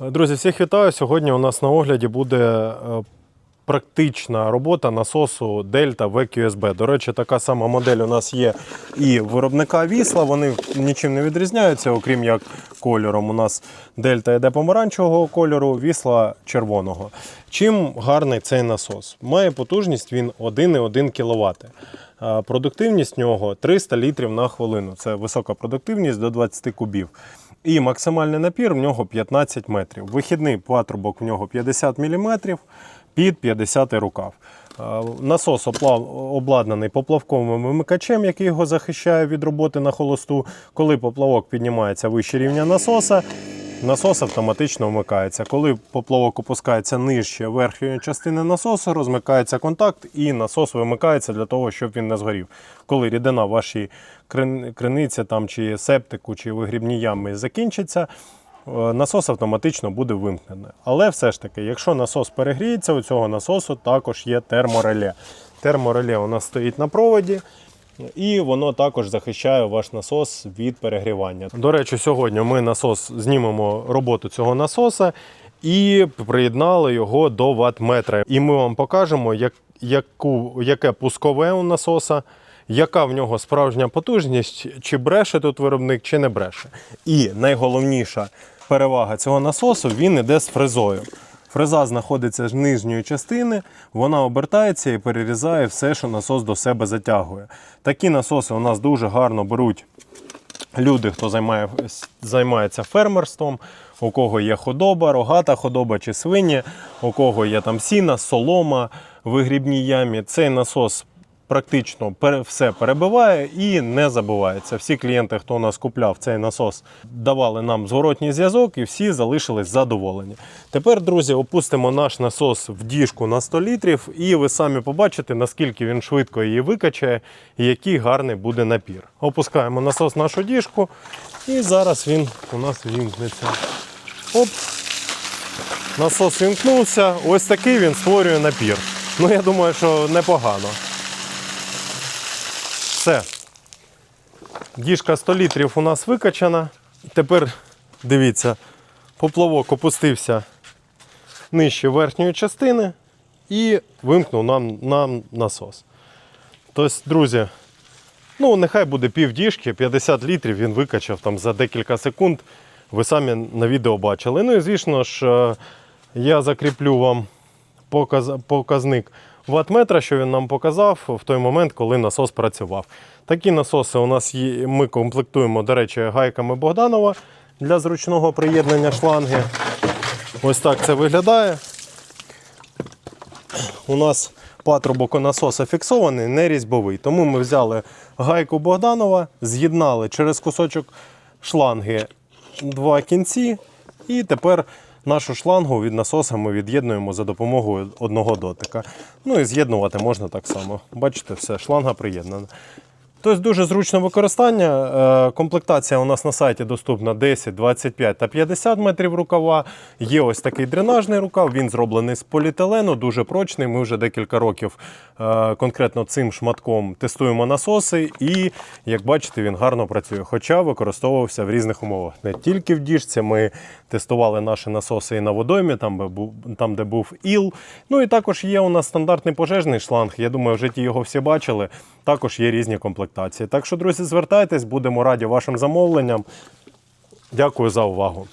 Друзі, всіх вітаю. Сьогодні у нас на огляді буде е, практична робота насосу Delta VQSB. До речі, така сама модель у нас є і виробника вісла. Вони нічим не відрізняються, окрім як кольором. У нас Delta йде помаранчевого кольору, вісла червоного. Чим гарний цей насос? Має потужність він 1,1 кВт. Продуктивність нього 300 літрів на хвилину. Це висока продуктивність до 20 кубів. І максимальний напір в нього 15 метрів. Вихідний патрубок в нього 50 мм під 50 рукав. Е, Насос оплав обладнаний поплавковим вимикачем, який його захищає від роботи на холосту. Коли поплавок піднімається вище рівня насоса, насос автоматично вмикається. Коли поплавок опускається нижче верхньої частини насосу, розмикається контакт і насос вимикається для того, щоб він не згорів. Коли рідина в вашій криниці там, чи септику, чи вигрібній ямі закінчиться, е, насос автоматично буде вимкнений. Але все ж таки, якщо насос перегріється, у цього насосу також є термореле. Термореле у нас стоїть на проводі. І воно також захищає ваш насос від перегрівання. До речі, сьогодні ми насос знімемо роботу цього насоса і приєднали його до ватметра. І ми вам покажемо, як, яку, яке пускове у насоса, яка в нього справжня потужність, чи бреше тут виробник, чи не бреше. І найголовніша перевага цього насосу він іде з фрезою. Фреза знаходиться з нижньої частини, вона обертається і перерізає все, що насос до себе затягує. Такі насоси у нас дуже гарно беруть люди, хто займає, займається фермерством, у кого є худоба, рогата худоба чи свині, у кого є там сіна, солома в вигрібній ямі. Цей насос практично все перебиває і не забувається. Всі клієнти, хто у нас купляв цей насос, давали нам зворотній зв'язок і всі залишились задоволені. Тепер, друзі, опустимо наш насос в діжку на 100 літрів, і ви самі побачите, наскільки він швидко її викачає і який гарний буде напір. Опускаємо насос в нашу діжку, і зараз він у нас вімкнеться. Оп. Насос вімкнувся. Ось такий він створює напір. Ну, я думаю, що непогано. Все. Діжка 100 літрів у нас викачана. Тепер дивіться, поплавок опустився нижче верхньої частини і вимкнув нам, нам насос. Тобто, друзі, ну нехай буде пів діжки, 50 літрів він викачав там за декілька секунд. Ви самі на відео бачили. Ну і звісно ж, е, я закріплю вам показ, показник ватметра, що він нам показав в той момент, коли насос працював. Такі насоси у нас є. Ми комплектуємо, до речі, гайками Богданова для зручного приєднання шланги. Ось так це виглядає. У нас патрубок насоса фіксований, не різьбовий. Тому ми взяли гайку Богданова, з'єднали через кусочок шланги два кінці, і тепер нашу шлангу від насоса ми від'єднуємо за допомогою одного дотика. Ну і з'єднувати можна так само. Бачите, все, шланга приєднана. Тобто дуже зручне використання. Е, Комплектація у нас на сайті доступна 10, 25 та 50 метрів рукава. Є ось такий дренажний рукав, він зроблений з поліетилену, дуже прочний. Ми вже декілька років е, конкретно цим шматком тестуємо насоси, і як бачите, він гарно працює, хоча використовувався в різних умовах. Не тільки в діжці, ми тестували наші насоси і на водоймі, там, де був, іл. Ну і також є у нас стандартний пожежний шланг. Я думаю, в житті його всі бачили. Також є різні комплектації. Так що, друзі, звертайтесь, будемо раді вашим замовленням. Дякую за увагу.